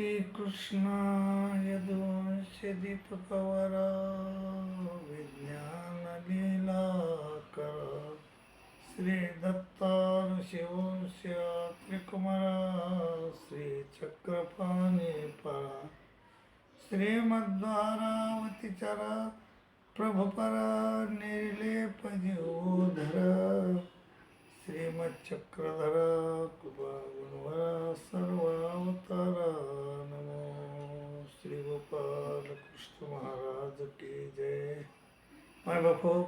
श्रीकृष्णाय दोषदितकवरा विज्ञान लीला करा श्री दत्तार शिवस्य त्रिकुमारा श्री चक्रपाणी परा श्रीमद्वारावतीचरा प्रभुपरा श्रीमच्चक्रधरा कृपा गुणवरा सर्वावतारा नमो श्री गोपाल कृष्ण महाराज की जय. माय बापू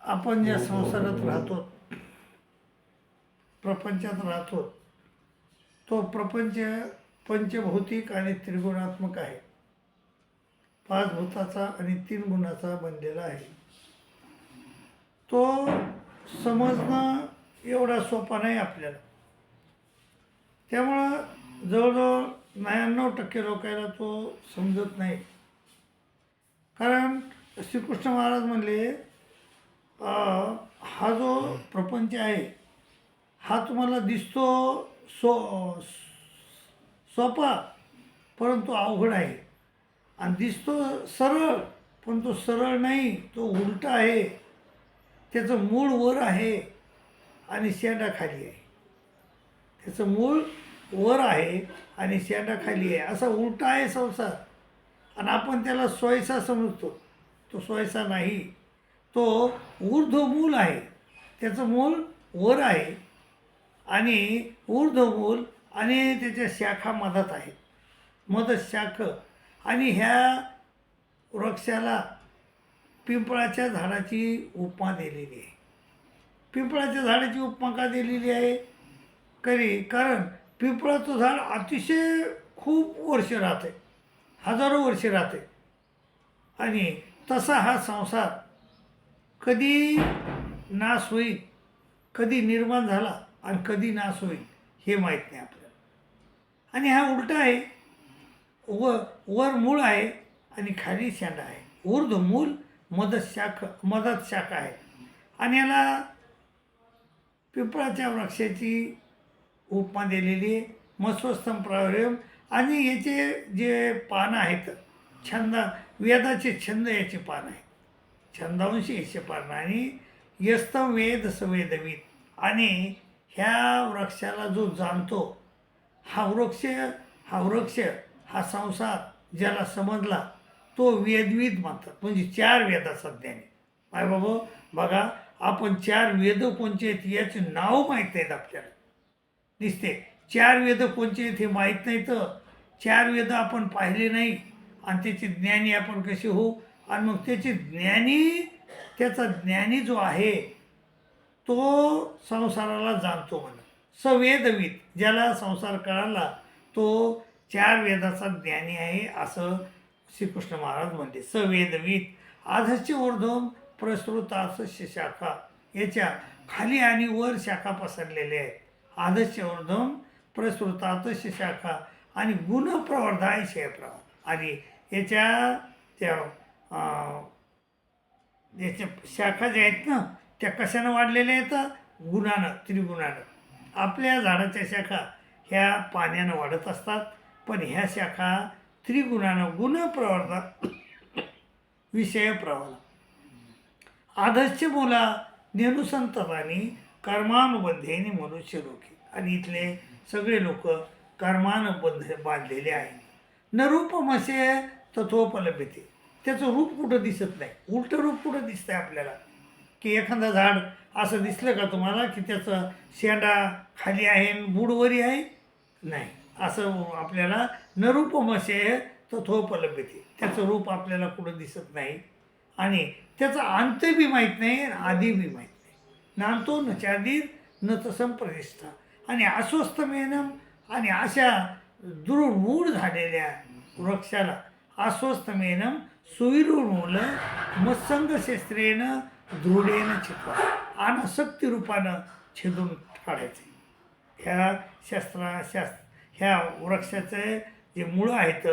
आपण ज्या संसारात राहतो प्रपंचात राहतो तो प्रपंच पंचभौतिक आणि त्रिगुणात्मक आहे. पाच भूताचा आणि तीन गुणाचा बनलेला आहे. तो समजणं एवढा सोपा नाही आपल्याला. त्यामुळं जवळजवळ नव्याण्णव टक्के लोकांना तो समजत नाही. कारण श्रीकृष्ण महाराज म्हणले हा जो प्रपंच आहे हा तुम्हाला दिसतो सो सोपा परंतु अवघड आहे. आणि दिसतो सरळ पण तो सरळ नाही तो उलटा आहे. त्याचं मूळ वर आहे आणि शेंडा खाली आहे. त्याचं मूळ वर आहे आणि शेंडा खाली आहे. असा उलटा आहे संसार. आणि आपण त्याला स्वयसा समजतो. तो स्वयसा नाही. तो ऊर्ध्व मूल आहे. त्याचं मूळ वर आहे आणि ऊर्ध्व मूल आणि त्याच्या शाखा मधात आहेत मध शाख आणि ह्या वृक्षाला पिंपळाच्या झाडाची उपमा दिलेली आहे. पिंपळाच्या झाडाची उपमा का दिलेली आहे? करी कारण पिंपळाचं झाड अतिशय खूप वर्ष राहते हजारो वर्ष राहते आणि तसा हा संसार कधी नाश होईल कधी निर्माण झाला आणि कधी नाश होईल हे माहीत नाही आपल्याला. आणि हा उलटा आहे. व वर मूळ आहे आणि खाली शेंडा आहे. ऊर्ध्व मूल मदत शाख मदत शाखा आहे. आणि याला पिंपळाच्या वृक्षाची उपमा दिलेली आहे. मस्वस्तम प्रावरम आणि याचे जे पानं आहेत छंद वेदाचे छंद याचे पान आहे छंदांशी याचे पान. आणि यस्तम वेद सवेदवीत. आणि ह्या वृक्षाला जो जाणतो हा वृक्ष हा वृक्ष हा संसार ज्याला समजला तो वेदविद म्हणतात. म्हणजे चार वेदाचा ज्ञानी आहे माय बाबा बघा आपण चार वेद कोणचे आहेत याचे नाव माहीत आहेत आपल्याला. दिसते चार वेद कोणचे आहेत हे माहीत नाही तर चार वेद आपण पाहिले नाही आणि त्याचे ज्ञानी आपण कसे होऊ? आणि मग त्याचे ज्ञानी त्याचा ज्ञानी जो आहे तो संसाराला जाणतो म्हणा. सवेदविद ज्याला संसार कळाला तो चार वेदाचा ज्ञानी आहे असं श्रीकृष्ण महाराज म्हणते सवेदवीत आधस्य ऊर्ध्वम प्रसृतास शाखा याच्या खाली आणि वर शाखा पसरलेल्या आहेत. आधस्य ऊर्ध्वम प्रसृतात शाखा आणि गुणप्रवर्धाय शयप्रवाह आणि याच्या त्या याच्या शाखा ज्या आहेत ना त्या कशानं वाढलेल्या आहेत? गुणानं त्रिगुणानं. आपल्या झाडाच्या शाखा ह्या पाण्यानं वाढत असतात पण ह्या शाखा त्रिगुणानं गुण गुणप्रवर्धात विषय प्रवाला आदर्श मुला नेनुसंततानी कर्मानुबंधेने मनुष्य लोके. आणि इथले सगळे लोक कर्मानुबंध बांधलेले आहेत. न रूपमसे तथोपलभ्यते त्याचं रूप कुठं दिसत नाही. उलटं रूप कुठं दिसतंय आपल्याला? की एखादा झाड असं दिसलं का तुम्हाला की त्याचं शेंडा खाली आहे बुडवरी आहे? नाही. असं आपल्याला न रूपमसे तत्वोपलभ्यते त्याचं रूप आपल्याला कुठं दिसत नाही. आणि त्याचा अंत बी माहीत नाही आणि आधी बी माहीत नाही. नांतो न चादीर न तसं प्रतिष्ठा आणि अस्वस्थ मेनम आणि अशा दृढ झालेल्या वृक्षाला अस्वस्थ मेनम सुविरूढ मुलं मत्संग शस्त्रेनं दृढेनं चित्वा आणि रूपानं छेदून काढायचे. ह्या शस्त्रा शास्त्र ह्या वृक्षाचे जे मुळं आहेत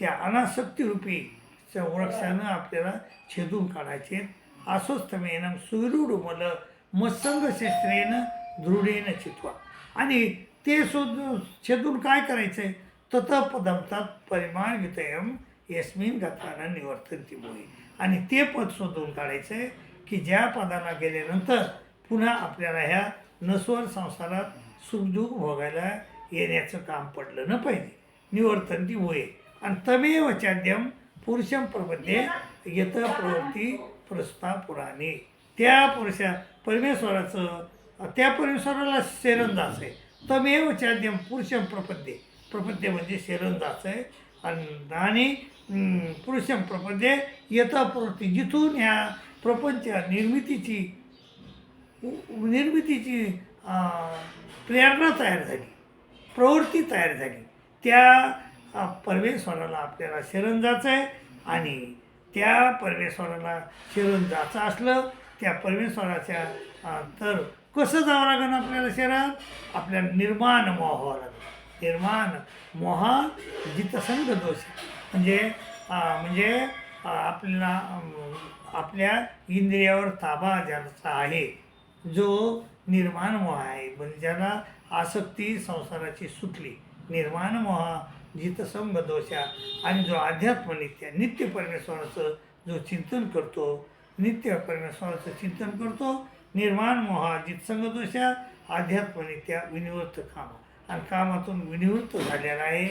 त्या अनासक्तीरूपी त्या वृक्षानं आपल्याला छेदून काढायचे. अस्वस्थमेनं सुविरूढ मल मत्संग शिस्त्रेनं दृढेनं चित्वा. आणि ते शोध छेदून काय करायचं आहे तत पदार्थात परिमाण वितयम यस्मिन निवर्तन ती मुळे आणि ते पद शोधून काढायचं आहे की ज्या पदाला गेल्यानंतर पुन्हा आपल्याला ह्या नस्वर संसारात सुखदुःख भोगायला येण्याचं काम पडलं न पाहिजे निवर्तन ती होय आणि तमेव चाद्यम पुरुषम प्रपद्ये यत प्रवृत्ती प्रस्ता पुराणे. त्या पुरुषा परमेश्वराचं त्या परमेश्वराला शेरंदास आहे तमेव चाद्यम पुरुषम प्रपद्ये. प्रपद्ये म्हणजे शेरंदास आहे आणि पुरुषम प्रपद्ये यत प्रवृत्ती. जिथून ह्या प्रपंच निर्मितीची निर्मितीची प्रेरणा तयार झाली. प्रवृत्ती तयार झाली. त्या परमेश्वराला आपल्याला शरण जायचं आहे आणि त्या परमेश्वराला शरण जायचं असलं त्या परमेश्वराच्या तर कसं जावं लागेल आपल्याला शरण? आपल्याला निर्माण मोह व्हावं लागेल निर्माण मोहा जितसंग दोष म्हणजे म्हणजे आपल्याला आपल्या इंद्रियावर ताबा ज्याचा आहे जो निर्माण मोह आहे म्हणजे ज्याला आसक्ती संसाराची सुटली. निर्माण मोहा जितसंग दोषा आणि जो अध्यात्म नित्य नित्य परमेश्वराचं जो चिंतन करतो नित्य परमेश्वराचं चिंतन करतो निर्माण मोहा जितसंग दोषा आध्यात्मनित्या विनिवृत्त काम. आणि कामातून विनिवृत्त झालेला आहे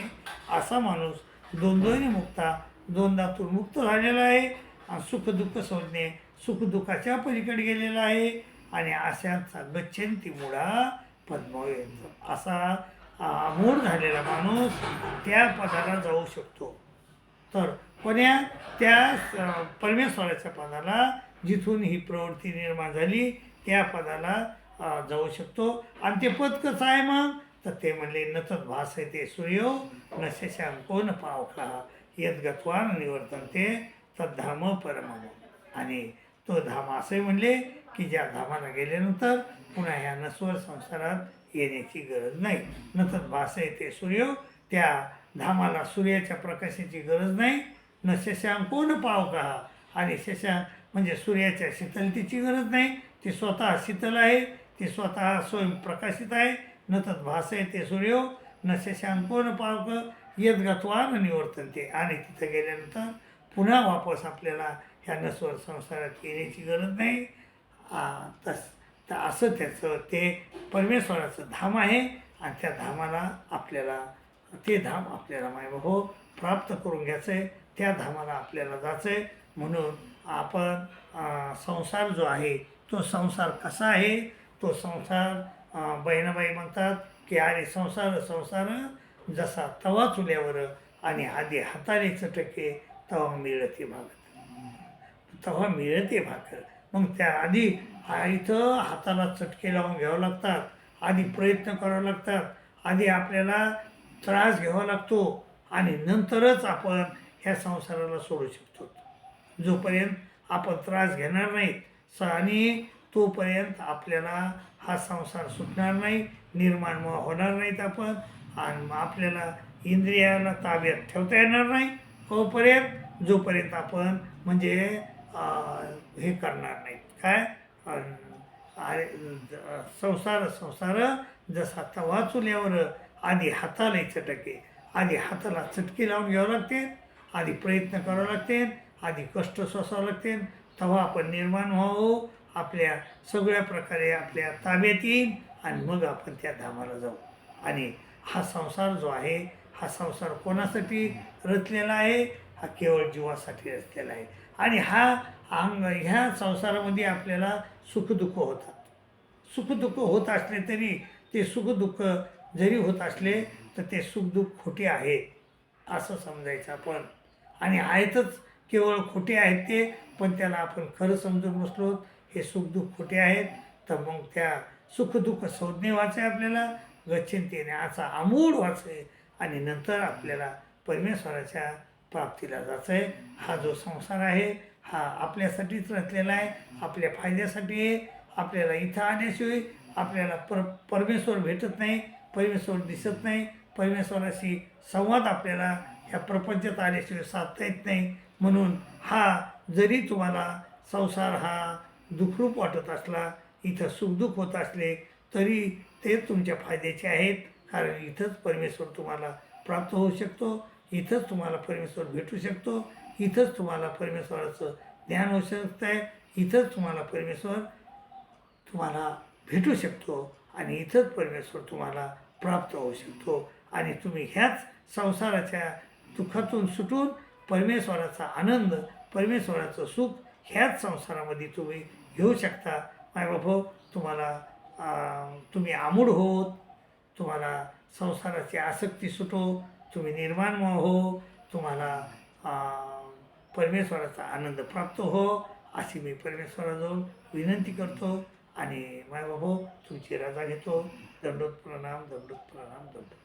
असा माणूस दोन मुक्ता दोनदातून मुक्त झालेला आहे आणि सुखदुःख संज्ञे सुखदुःखाच्या पलीकडे गेलेला आहे. आणि अशांचा गच्छंती मुळा पद्मवेंद्र असा आ, मूळ झालेला माणूस त्या पदाला जाऊ शकतो. तर कोण्या? त्या परमेश्वराच्या पदाला जिथून ही प्रवृत्ती निर्माण झाली त्या पदाला जाऊ शकतो. आणि ते पद कसं आहे मग? तर ते म्हणले नतत भास भास ते सूर्यो न शशांको न पावका? यद गत्वा निवर्तन ते तद्धाम परम आणि तो धाम असे म्हणले की ज्या धामाला गेल्यानंतर पुन्हा ह्या नस्वर संसारात येण्याची गरज नाही. नंतर भास ते सूर्य त्या धामाला सूर्याच्या प्रकाशाची गरज नाही. न शशांक कोण पाव का? आणि शशांक म्हणजे सूर्याच्या शीतलतेची गरज नाही. ते स्वतः शीतल आहे ते स्वतः स्वयंप्रकाशित आहे. न तत् भास ते सूर्य न शशांक कोण पावक यद गत्वा निवर्तन ते आणि तिथं गेल्यानंतर पुन्हा वापस आपल्याला ह्यांना स्वर संसारात येण्याची गरज नाही. तस तर असं त्याचं ते परमेश्वराचं धाम आहे आणि त्या धामाला आपल्याला ते धाम आपल्याला मायबाहो प्राप्त करून घ्यायचं आहे त्या धामाला आपल्याला जायचं आहे म्हणून आपण संसार जो आहे तो संसार कसा आहे? तो संसार बहिणाबाई म्हणतात की अरे संसार संसार जसा तवा चुल्यावर आणि आधी हाताने चटके तवा मिळते भागत. तेव्हा मिळते भाकर. मग त्या आधी इथं हाताला चटके लावून घ्यावं लागतात आधी प्रयत्न करावे लागतात आधी आपल्याला त्रास घ्यावा लागतो आणि नंतरच आपण ह्या संसाराला सोडू शकतो. जोपर्यंत आपण त्रास घेणार नाहीत स आणि तोपर्यंत आपल्याला हा संसार सुटणार नाही निर्माण होणार नाहीत आपण आणि मग आपल्याला इंद्रियाला ताब्यात ठेवता येणार नाही. तोपर्यंत जोपर्यंत आपण म्हणजे हे करणार नाहीत. काय? अरे, संसार संसार जसा तवा चुल्यावर आधी हाताला चटके आधी हाताला चटके लावून घ्यावं लागते आधी प्रयत्न करावं लागते आधी कष्ट सोसावं लागते. तेव्हा आपण निर्माण व्हावं. आपल्या सगळ्या प्रकारे आपल्या ताब्यात येईल आणि मग आपण त्या धामाला जाऊ. आणि हा संसार जो आहे हा संसार कोणासाठी रचलेला आहे? हा केवळ जीवासाठी रचलेला आहे. आणि हा अंग ह्या संसारामध्ये आपल्याला सुखदुःख होतात. सुखदुःख होत असले तरी ते सुखदुःख जरी होत असले तर ते सुखदुःख खोटे आहेत असं समजायचं आपण. आणि आहेतच केवळ खोटे आहेत ते पण त्याला आपण खरं समजून बसलो हे सुखदुःख खोटे आहेत तर मग त्या सुखदुःख संज्ञे वाचे आपल्याला गच्छंती असा आमूळ वाचे आणि नंतर आपल्याला परमेश्वराच्या प्राप्तीला जायचं आहे हा जो संसार आहे हा आपल्यासाठीच रचलेला आहे आपल्या फायद्यासाठी आहे आपल्याला इथं आणण्याशिवाय आपल्याला पर परमेश्वर भेटत नाही परमेश्वर दिसत नाही परमेश्वराशी संवाद आपल्याला ह्या प्रपंचात आल्याशिवाय साधता येत नाही. म्हणून हा जरी तुम्हाला संसार हा दुखरूप वाटत असला इथं सुखदुःख होत असले तरी ते तुमच्या फायद्याचे आहेत. कारण इथंच परमेश्वर तुम्हाला प्राप्त होऊ शकतो. इथंच तुम्हाला परमेश्वर भेटू शकतो इथंच तुम्हाला परमेश्वराचं ज्ञान होऊ शकतं आहे इथंच तुम्हाला परमेश्वर तुम्हाला भेटू शकतो आणि इथंच परमेश्वर तुम्हाला प्राप्त होऊ शकतो. आणि तुम्ही ह्याच संसाराच्या दुःखातून सुटून परमेश्वराचा आनंद परमेश्वराचं सुख ह्याच संसारामध्ये तुम्ही घेऊ शकता. मायबापो तुम्हाला तुम्ही आमूड होत तुम्हाला संसाराची आसक्ती सुटो तुम्ही निर्माण हो. तुम्हाला परमेश्वराचा आनंद प्राप्त हो अशी मी परमेश्वरा जाऊन विनंती करतो आणि मायबाबो तुमची रजा घेतो. दंडोत प्रणाम दंडोत प्रणाम दंडोत